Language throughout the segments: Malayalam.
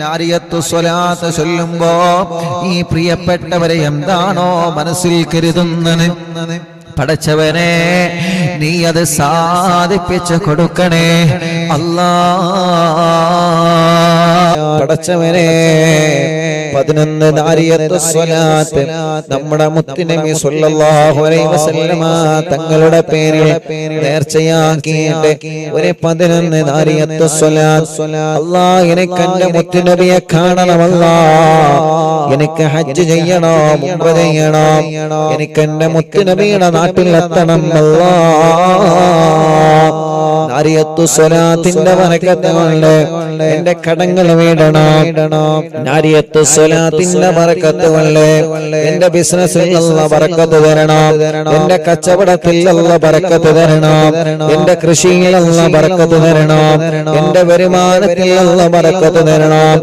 സ്വലാത്ത് ചൊല്ലുമ്പോ ഈ പ്രിയപ്പെട്ടവരെ എന്താണോ മനസ്സിൽ കരുതുന്നത്? പടച്ചവനെ നീ അത് സാധിപ്പിച്ചു കൊടുക്കണേ. അല്ലാ. പടച്ചവനെ പതിനൊന്ന് സ്വലാത്ത്. നമ്മുടെ മുത്തിനബി സല്ലല്ലാഹു അലൈഹി വസല്ലമ തങ്ങളുടെ പേരിൽ നേർച്ചയാക്കിയിട്ട് ഒരു പതിനൊന്ന് നാരിയത്ത് സ്വലാത്ത്. അല്ലാ എനിക്ക് എന്റെ മുത്തുനബിയെ കാണണമല്ലാ. എനിക്ക് ഹജ്ജ് ചെയ്യണോ മുമ്പ് ചെയ്യണോ. എനിക്ക് എന്റെ മുത്തുനബിയുടെ നാട്ടിൽ എത്തണം അല്ലാ നാരിയത്തു സ്വലാത്തിന്റെ വരക്കത്ത് കൊണ്ട് എന്റെ കടങ്ങൾ വീടണം. നാരിയത്തു സ്വലാത്തിന്റെ വറക്കത്ത് കൊണ്ട് എന്റെ ബിസിനസ്സിൽ നിന്നുള്ള വറക്കത്ത് തരണം. എന്റെ കച്ചവടത്തിൽ നിന്നുള്ള വറക്കത്ത് തരണം എന്റെ കൃഷിയിലുള്ള വറക്കത്ത് തരണം. എന്റെ വരുമാനത്തിൽ നിന്നുള്ള വറക്കത്ത് തരണം.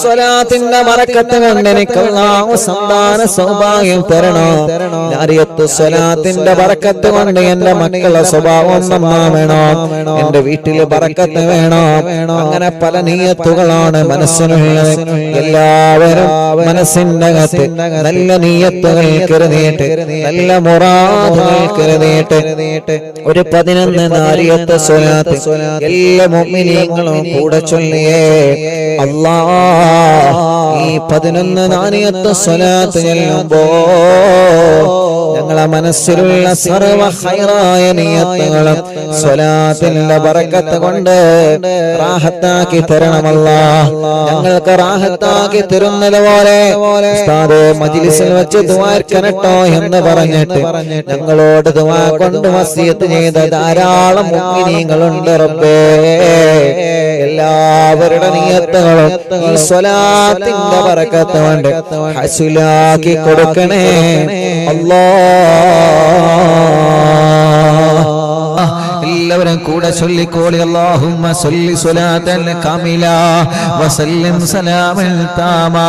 സ്വലാത്തിന്റെ വറക്കത്ത് കൊണ്ട് എനിക്ക് അല്ലാഹു സന്താന സൗഭാഗ്യം തരണം. സ്വലാത്തിന്റെ വറക്കത്ത് കൊണ്ട് എന്റെ മക്കളെ സ്വഭാവം നന്നാവണം എന്റെ വീട്ടിൽ ബറക്കത്ത് വേണം. അങ്ങനെ പല നീയത്തുകളാണ് മനസ്സിനുള്ളത്. എല്ലാവരും മനസ്സിന്റെ അകത്ത് നല്ല നീയത്തുകൾ കരുതിയിട്ട് നല്ല മുറാദുകൾ കരുതിയിട്ട് ഒരു പതിനൊന്ന് നാരിയത്തെ സ്വലാത്ത് എല്ലാ മുമ്മിനീങ്ങളും കൂടെ ചൊല്ലിയേ അല്ലാ ഈ പതിനൊന്ന് നാരിയത്തെ സ്വലാത്ത് ചെല്ലുമ്പോ ഞങ്ങളെ മനസ്സിലുള്ള സർവ ഹൈറായ നിയത്തുകളും സ്വലാത്തിന്റെ ബറക്കത്ത് കൊണ്ട് റാഹത്താക്കി തരണമല്ല. ഞങ്ങൾക്ക് റാഹത്താക്കി തരുന്നത് പോലെ മജിലിസിൽ വെച്ച് ദുവാർക്കനട്ടോ എന്ന് പറഞ്ഞിട്ട് ഞങ്ങളോട് ദുവാ കൊണ്ട് വസിയത്ത് ചെയ്ത ധാരാളം മുങ്ങിനീങ്ങളുണ്ട് റബ്ബേ. എല്ലാവരുടെ നിയത്തുകളും ഈ സ്വലാത്തിന്റെ ബറക്കത്ത് കൊണ്ട് ഹസുലാക്കി കൊടുക്കണേ. അല്ലാ എല്ലാവരും കൂടെ ചൊല്ലിക്കോളി അല്ലാഹുമ്മ സല്ലി സ്വലാത്തൻ കാമില വസല്ലിം സലാമൻ താമാ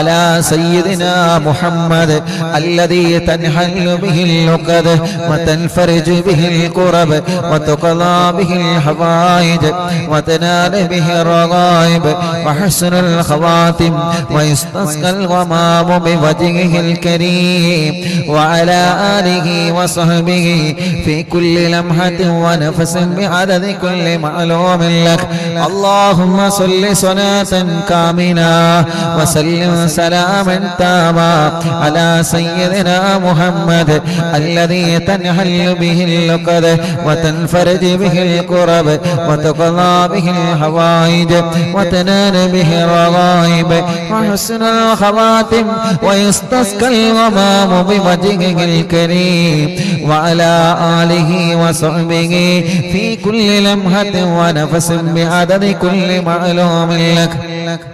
അലാ സയ്യിദിനാ മുഹമ്മദ് الذي تنحل به العقد وتنفرج به الكرب وتقضى به الحوائج وتنال به الرغائب وحسن الخواتم ويستسقى الغمام بوجهه الكريم وعلى آله وصحبه في كل لمحة ونفس بعدد كل معلوم لك. اللهم صل صلاة كاملة وسلم سلاما تاما على سيدنا محمد الذي تنحل به اللقد وتنفرج به الكرب وتقضى به الحوائج وتنال به الرغائب وحسن الخواتم ويستسقى الغمام بوجهه الكريم وعلى آله وصحبه في كل لمحة ونفس بعدد كل معلوم لك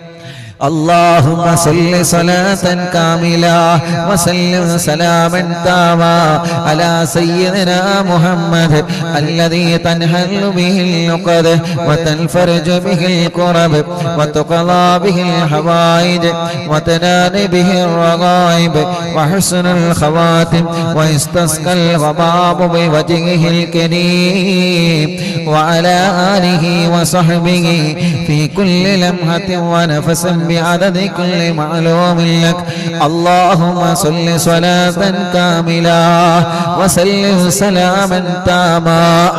اللهم صل صلاة كاملة وسلم سلاما تاما على سيدنا محمد الذي تنحل به اللقد وتنفرج به الكرب وتقضى به الحوائج وتنال به الرغائب وحسن الخواتم ويستسقى الغباب بوجهه الكريم وعلى آله وصحبه في كل لمحة ونفس بعدد كل معلوم لك اللهم صل صلاة كاملة وسلم سلاما تاما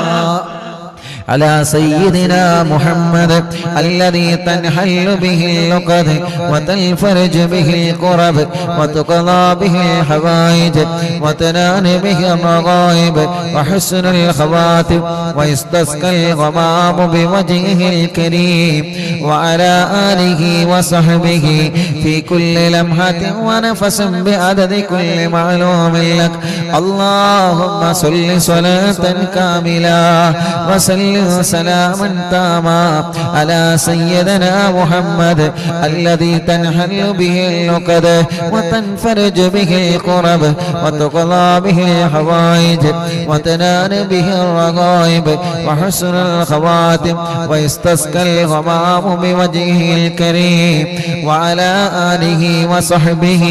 على سيدنا محمد الذي تنحل به اللقد وتنفرج به الكرب وتقضى به الحوائج وتنال به الرغائب وحسن الخواتم ويستسقى الغمام بوجهه الكريم وعلى آله وصحبه في كل لمحة ونفس بعدد كل معلوم لك. اللهم صل صلاة كاملة وسلم سلاما تاما على سيدنا محمد الذي تنحل به اللقد وتنفرج به الكرب وتقضى به الحوائج وتنال به الرغائب وحسن الخواتم ويستسقى الغمام بوجهه الكريم وعلى آله وصحبه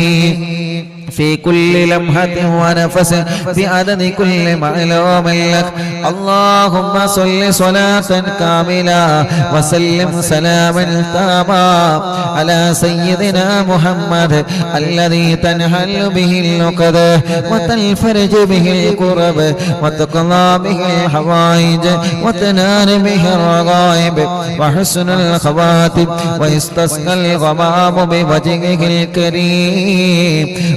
في كل لمحة ونفس بعدد كل معلوم لك اللهم صل صلاة كاملة وسلم سلاما تاما على سيدنا محمد الذي تنحل به اللقد وتنفرج به الكرب وتقضى به الحوائج وتنال به الرغائب وحسن الخواتم ويستسقى الغمام بوجهه الكريم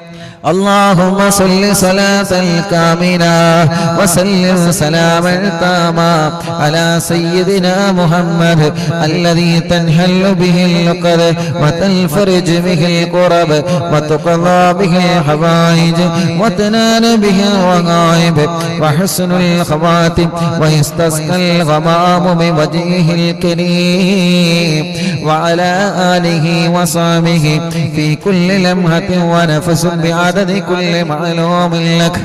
اللهم صل صلاة كاملة وسلم سلاما تاما على سيدنا محمد الذي تنحل به اللقد وتنفرج به الكرب وتقضى به الحوائج وتنال به الرغائب وحسن الخواتم ويستسقى الغمام بوجهه الكريم وعلى آله وصحبه في كل لمحة ونفس بعدد كل معلوم لك.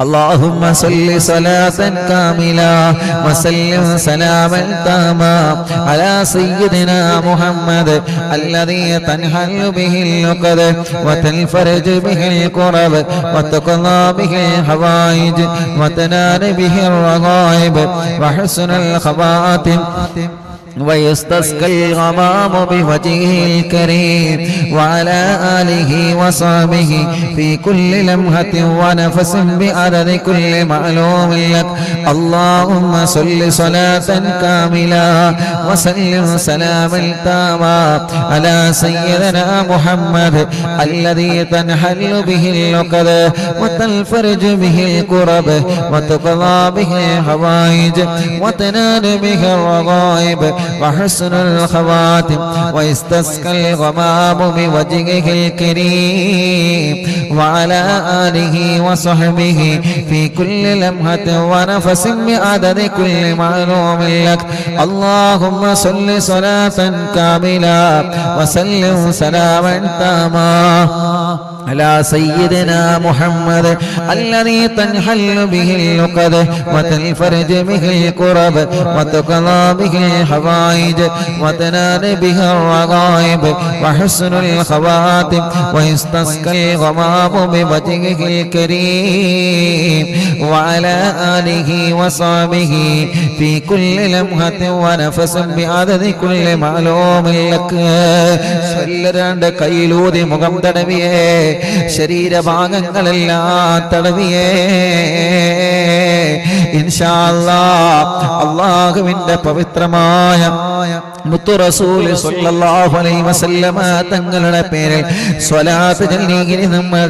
اللهم صل صلاة كاملة وسلم سلاما تاما على سيدنا محمد الذي تنحل به اللقد وتنفرج به الكرب وتقضى به الحوائج وتنال به الرغائب وحسن الخواتم ويستسقى الغمام بوجهه الكريم وعلى آله وصحبه في كل لمحة ونفس بعدد كل معلوم لك. اللهم صل صلاة كاملة وسلم سلاما تاما على سيدنا محمد الذي تنحل به اللقد وتنفرج به الكرب وتقضى به الحوائج وتنال به الرغائب وحسن الخواتم ويستسقى الغمام بوجهه الكريم وعلى آله وصحبه في كل لمحة ونفس بعدد كل معلوم لك. اللهم صل صلاة كاملة وسلم سلاما تاما. على سيدنا محمد الذي تنحل به اللقد وتنفرج به الكرب وتقضى به الحوائج وتنال به الرغائب وحسن الخواتم ويستسقى الغمام بوجهه الكريم وعلى آله وصحبه في كل لمحة ونفس بعدد كل معلوم لك സ്വല്ലരാണ്ട് കയ്യിലൂതി മുഖം തടവിയേ ശരീരഭാഗങ്ങളെല്ലാം തടവിയേ. അള്ളാഹുവിന്റെ പവിത്രമായ തങ്ങളുടെ പേരിൽ സ്വലാത്ത് നമ്മൾ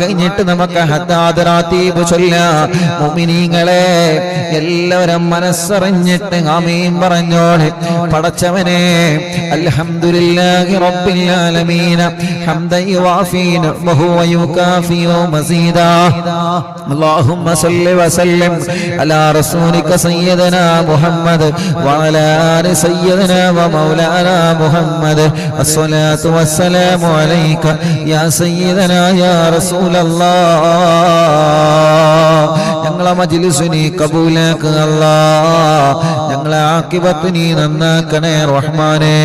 കഴിഞ്ഞിട്ട് നമുക്ക് ഹദ്ദാദ് റാത്തീബ് ചൊല്ലാം. മുഅ്മിനീങ്ങളെ എല്ലാവരും മനസ്സറിഞ്ഞിട്ട് ആമീൻ പറഞ്ഞോളെ. പടച്ചവനെ അൽഹംദുലില്ലാഹി റബ്ബിൽ حمدا يوافي نعمه ويكافئ مزيدا اللهم صل وسلم على رسولك سيدنا محمد وعلى آل سيدنا ومولانا محمد الصلاة والسلام عليك يا سيدنا يا رسول الله ഞങ്ങളെ മജിലിസുനി കബൂലാക്ക് അല്ലാ ഞങ്ങളെ ആക്കിബത്ത് നീ നന്നാക്കണേ റഹ്മാനെ.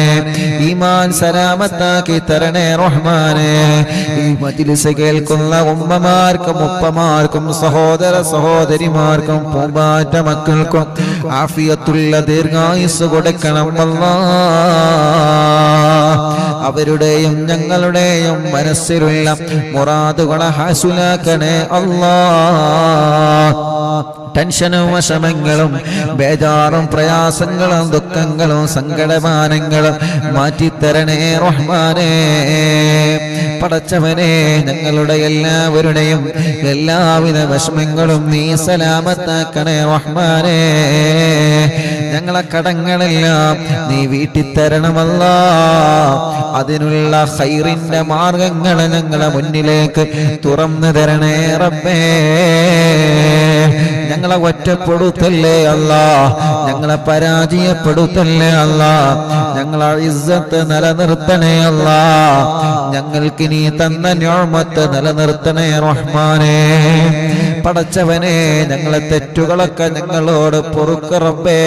ഈമാൻ സലാമത്താക്കി തരണേ റഹ്മാനെ. ഈ മജിലിസ് കേൾക്കുന്ന ഉമ്മമാർക്കും ഉപ്പമാർക്കും സഹോദര സഹോദരിമാർക്കും പൂമ്പാറ്റ മക്കൾക്കും ആഫിയത്തുള്ള ദീർഘായുസ് കൊടുക്കണം അല്ലാ അവരുടെയും ഞങ്ങളുടെയും മനസ്സിലുള്ള മുറാദുകളെ ഹാസുലാക്കണേ അല്ലാ ടെൻഷനും വിഷമങ്ങളും ബേജാറും പ്രയാസങ്ങളും ദുഃഖങ്ങളും സങ്കടമാനങ്ങളും മാറ്റിത്തരണേ റഹ്മാനേ. പടച്ചവനെ ഞങ്ങളുടെ എല്ലാവരുടെയും എല്ലാവിധ വിഷമങ്ങളും നീ സലാമത്താക്കണേ റഹ്മാനേ. ഞങ്ങളെ കടങ്ങളെല്ലാം നീ വീട്ടിൽ തരണമല്ല അതിനുള്ള ഹൈറിന്റെ മാർഗങ്ങൾ ഞങ്ങളെ മുന്നിലേക്ക് തുറന്നു തരണേ റബ്ബേ. ഞങ്ങളെ ഒറ്റപ്പെടുത്തല്ലേ അല്ല? ഞങ്ങളെ പരാജയപ്പെടുത്തല്ലേ അല്ല? ഞങ്ങളെ ഇസ്സത്ത് നിലനിർത്തണേ അല്ല? ഞങ്ങൾക്ക് നീ തന്ന ഞാമത്ത് നിലനിർത്തണേ റഹ്മാനെ. പടച്ചവനെ ഞങ്ങളെ തെറ്റുകളൊക്കെ ഞങ്ങളോട് പൊറുക്കറപ്പേ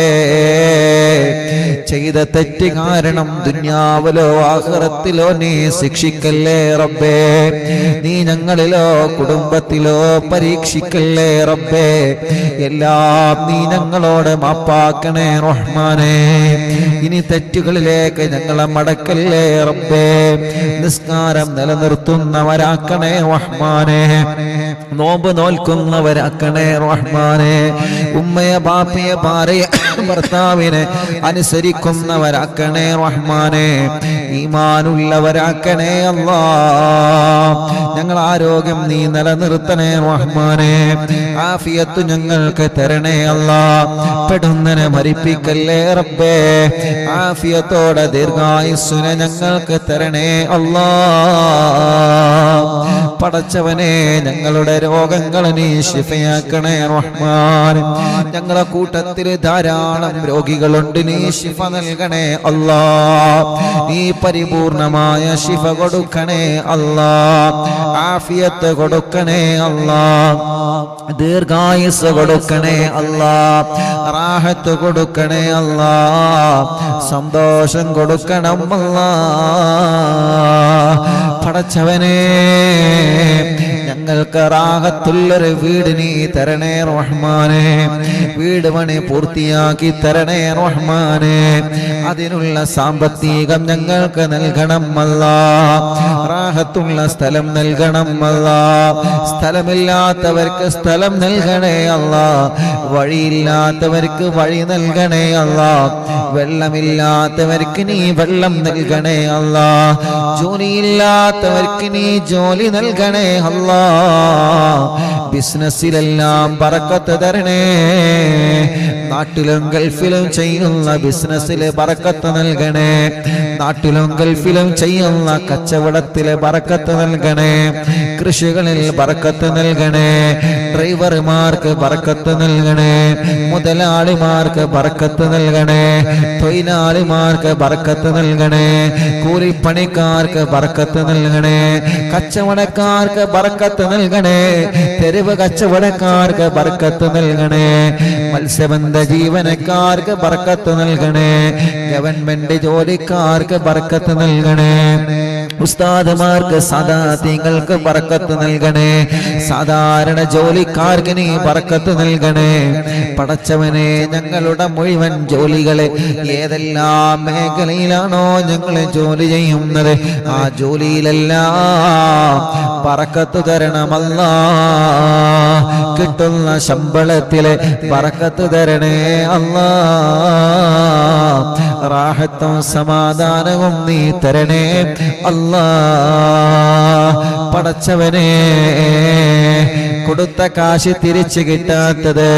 ചെയ്ത തെറ്റ് കാരണം ദുന്യാവിലോ ആഹ്റത്തിലോ നീ ശിക്ഷിക്കല്ലേ റബ്ബേ. നീ ഞങ്ങളിലോ കുടുംബത്തിലോ പരീക്ഷിക്കല്ലേ റബ്ബേ. എല്ലാം നീ ഞങ്ങളോട് മാപ്പാക്കണേ റഹ്മാനെ. ഇനി തെറ്റുകളിലേക്ക് ഞങ്ങളെ മടക്കല്ലേ റബ്ബേ. നിസ്കാരം നിലനിർത്തുന്നവരാക്കണേ റഹ്മാനെ. നോമ്പ് നോൽക്കുന്നവരാക്കണേ റഹ്മാനെ. ഉമ്മയെ ബാപ്പയെ ഭാര്യ ഭർത്താവിനെ അനുസരിക്കുന്നവരാക്കണേ റഹ്മാനെ. ഈമാനുള്ളവരാക്കണേ അല്ലാ ഞങ്ങൾ ആരോഗ്യം നീ നിലനിർത്തണേ റഹ്മാനെ. ആഫിയത്ത് ഞങ്ങൾക്ക് തരണേ അല്ലാ പെടുന്നനെ മരിപ്പിക്കല്ലേ റബ്ബേ. ആഫിയത്തോടെ ദീർഘായുസ്സുനെ ഞങ്ങൾക്ക് തരണേ അല്ലാ പടച്ചവനെ ഞങ്ങളുടെ രോഗങ്ങൾ നീ ശിഫയാക്കണേ റഹ്മാൻ. ഞങ്ങളെ കൂട്ടത്തിൽ ധാരാളം രോഗികളുണ്ട് നീ ശിഫ നൽകണേ അല്ലാ നീ പരിപൂർണമായ ശിഫ കൊടുക്കണേ അല്ലാ ആഫിയത്ത് കൊടുക്കണേ അല്ലാ ദീർഘായുസ് കൊടുക്കണേ അല്ലാ റാഹത്ത് കൊടുക്കണേ അല്ലാ സന്തോഷം കൊടുക്കണം അല്ലാ പടച്ചവനെ ഞങ്ങൾക്ക് റാഹത്തുള്ളൊരു വീട് നീ തരണേ റഹ്മാനെ. വീട് പണി പൂർത്തിയാക്കി തരണേ റഹ്മാനെ. അതിനുള്ള സാമ്പത്തികം ഞങ്ങൾക്ക് നൽകണം അല്ല. റാഹത്തുള്ള സ്ഥലം നൽകണം അല്ല. സ്ഥലമില്ലാത്തവർക്ക് സ്ഥലം നൽകണേ അല്ല. വഴിയില്ലാത്തവർക്ക് വഴി നൽകണേ അല്ല. വെള്ളമില്ലാത്തവർക്ക് നീ വെള്ളം നൽകണേ അല്ല. ജോലിയില്ലാത്തവർക്ക് നീ ജോലി നൽകണേ അല്ലാ. ബിസിനസ്സിലെല്ലാം പറക്കത്ത് തരണേ. നാട്ടിലും ഗൾഫിലും ചെയ്യുന്ന ബിസിനസ്സിലെ പറക്കത്ത് നൽകണേ. നാട്ടിലും ഗൾഫിലും ചെയ്യുന്ന കച്ചവടത്തിലെ പറക്കത്ത് നൽകണേ. കൃഷികളിൽ പറക്കത്ത് നൽകണേ. ഡ്രൈവർമാർക്ക് പറക്കത്ത് നൽകണേ. മുതലാളിമാർക്ക് പറക്കത്ത് നൽകണേ. തൊഴിലാളിമാർക്ക് പറക്കത്ത് നൽകണേ. കൂലിപ്പണിക്കാർക്ക് പറക്കത്ത് നൽകണേ. കച്ചവടക്കാർക്ക് പറക്കത്ത് നൽകണേ. തെരുവ് കച്ചവടക്കാർക്ക് പറക്കത്ത് നൽകണേ. മത്സ്യബന്ധ ജീവനക്കാർക്ക് ബർക്കത്ത് നൽകണേ. ഗവൺമെന്റ് ജോലിക്കാർക്ക് ബർക്കത്ത് നൽകണേ. ഉസ്താദുമാർക്ക് നിങ്ങൾക്ക് പറക്കത്ത് നൽകണേ. സാധാരണ ജോലിക്കാർക്ക് നീ പറക്കത്ത് നൽകണേ. പടച്ചവനെ ഞങ്ങളുടെ മുഴുവൻ ജോലികളെ ഏതെല്ലാം മേഖലയിലാണോ ഞങ്ങൾ ജോലി ചെയ്യുന്നത്? ആ ജോലിയിലെല്ലാം പറക്കത്ത് തരണമല്ല. കിട്ടുന്ന ശമ്പളത്തിലെ പറക്കത്ത് തരണേ അല്ലാ. റാഹത്തും സമാധാനവും നീ തരണേ അല്ലാ. പടച്ചവനെ. കൊടുത്ത കാശ് തിരിച്ചു കിട്ടാത്തത്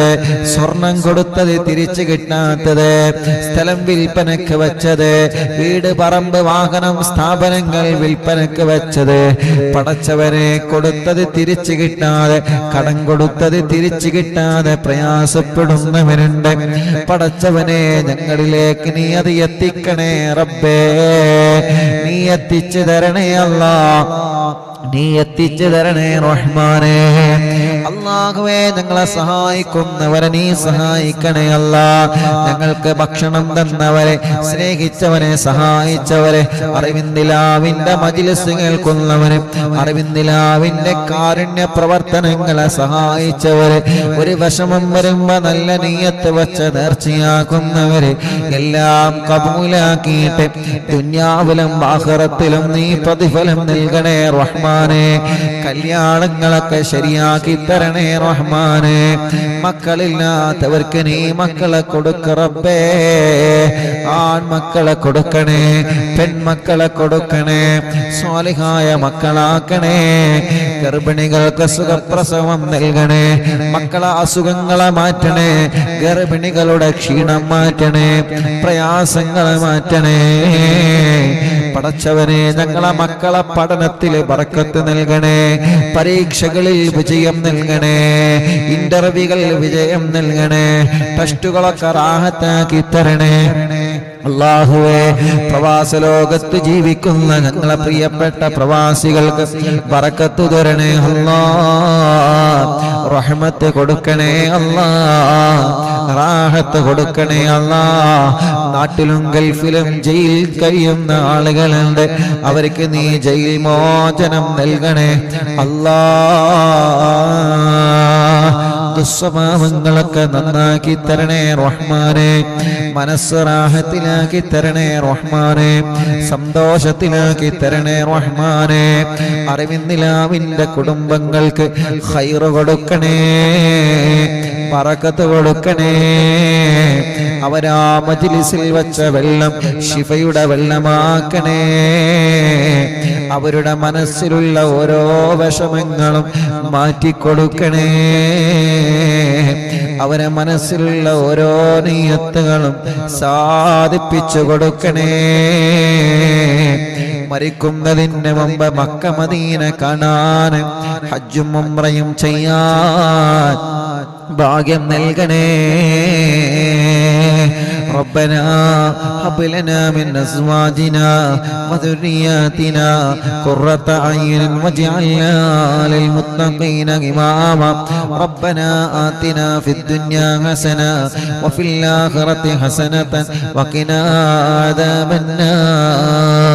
സ്വർണം കൊടുത്തത് തിരിച്ചു കിട്ടാത്തത് സ്ഥലം വിൽപ്പനക്ക് വെച്ചത് വീട് പറമ്പ് വാഹനം സ്ഥാപനങ്ങൾ വിൽപ്പനക്ക് വെച്ചത്. പടച്ചവനെ കൊടുത്തത് തിരിച്ചു കിട്ടാതെ കടം കൊടുത്തത് തിരിച്ചു കിട്ടാതെ പ്രയാസപ്പെടുന്നവരുണ്ട് പടച്ചവനെ ഞങ്ങളിലേക്ക് നീ അത് എത്തിക്കണേ റബ്ബേ. നീ എത്തിച്ചു തരണേ അല്ലാ. നീ എത്തിച്ചു തരണേ റഹ്മാനെ. അള്ളാഹുവേ ഞങ്ങളെ സഹായിക്കുന്നവരെ നീ സഹായിക്കണേ അല്ല. ഞങ്ങൾക്ക് ഭക്ഷണം തന്നവരെ സ്നേഹിച്ചവരെ സഹായിച്ചവരെ അറിവിന്ദിലാവിന്റെ മജിലിസ് കേൾക്കുന്നവരെ അറിവിന്ദിലാവിന്റെ കാരുണ്യ പ്രവർത്തനങ്ങളെ സഹായിച്ചവരെ ഒരു വിഷമം വരുമ്പോ നല്ല നീയത്ത് വെച്ച നേർച്ചയാക്കുന്നവരെ എല്ലാം കബൂലാക്കിയിട്ട് ദുന്യാവിലും ആഖിറത്തിലും നീ പ്രതിഫലം നൽകണേ റഹ്മാനെ കല്യാണങ്ങളൊക്കെ ശരിയാക്കി തരണേ റഹ്മാനെ. മക്കളില്ലാത്തവർക്ക് നീ മക്കളെ കൊടുക്കറപ്പേ ആൺമക്കളെ കൊടുക്കണേ പെൺമക്കളെ കൊടുക്കണേ സ്വാലിഹായ മക്കളാക്കണേ. ഗർഭിണികൾക്ക് സുഖപ്രസവം നൽകണേ മക്കളെ അസുഖങ്ങളെ മാറ്റണേ ഗർഭിണികളുടെ ക്ഷീണം മാറ്റണേ പ്രയാസങ്ങളെ മാറ്റണേ. പടച്ചവനെ ഞങ്ങളെ മക്കളെ പഠനത്തിൽ വറക്കത്ത് നൽകണേ. പരീക്ഷകളിൽ വിജയം നൽകണേ. ഇന്റർവ്യൂകളിൽ വിജയം നൽകണേ. ടെസ്റ്റുകളൊക്കെ റാഹത്താക്കി തരണേ. അള്ളാഹുവേ പ്രവാസ ലോകത്ത് ജീവിക്കുന്ന ഞങ്ങളെ പ്രിയപ്പെട്ട പ്രവാസികൾക്ക് പറക്കത്തു തരണേ അല്ലാ. റഹ്മത്ത് കൊടുക്കണേ അല്ലാ. കൊടുക്കണേ അല്ലാ. നാട്ടിലും ഗൾഫിലും ജയിൽ കഴിയുന്ന ആളുകളുണ്ട്. അവർക്ക് നീ ജയിൽ മോചനം നൽകണേ. അല്ലാ. ദുസ്വഭാവങ്ങളൊക്കെ നന്നാക്കി തരണേ റഹ്മാനെ. മനസ്സ് റാഹത്തിലാക്കി തരണേ റഹ്മാനെ. സന്തോഷത്തിലാക്കി തരണേ റഹ്മാനെ. അറിവിന്നിലാവിന്റെ കുടുംബങ്ങൾക്ക് ഹൈറ് കൊടുക്കണേ. പറക്കത്ത് കൊടുക്കണേ. അവരാ മജിലിസിൽ വച്ച വെള്ളം ശിഫയുടെ വെള്ളമാക്കണേ. അവരുടെ മനസ്സിലുള്ള ഓരോ വിഷമങ്ങളും മാറ്റിക്കൊടുക്കണേ. അവരെ മനസ്സിലുള്ള ഓരോ നീയത്തുകളും സാധിപ്പിച്ചു കൊടുക്കണേ. മരിക്കുന്നതിന് മുമ്പ് മക്ക മദീന കാണാൻ ഹജ്ജും ഉംറയും ചെയ്യാൻ ഭാഗ്യം നൽകണേ ربنا هب لنا من ازواجنا وذرياتنا قرة اعين واجعلنا للمتقين اماما ربنا آتنا في الدنيا حسنة وفي الآخرة حسنة وقنا عذاب النار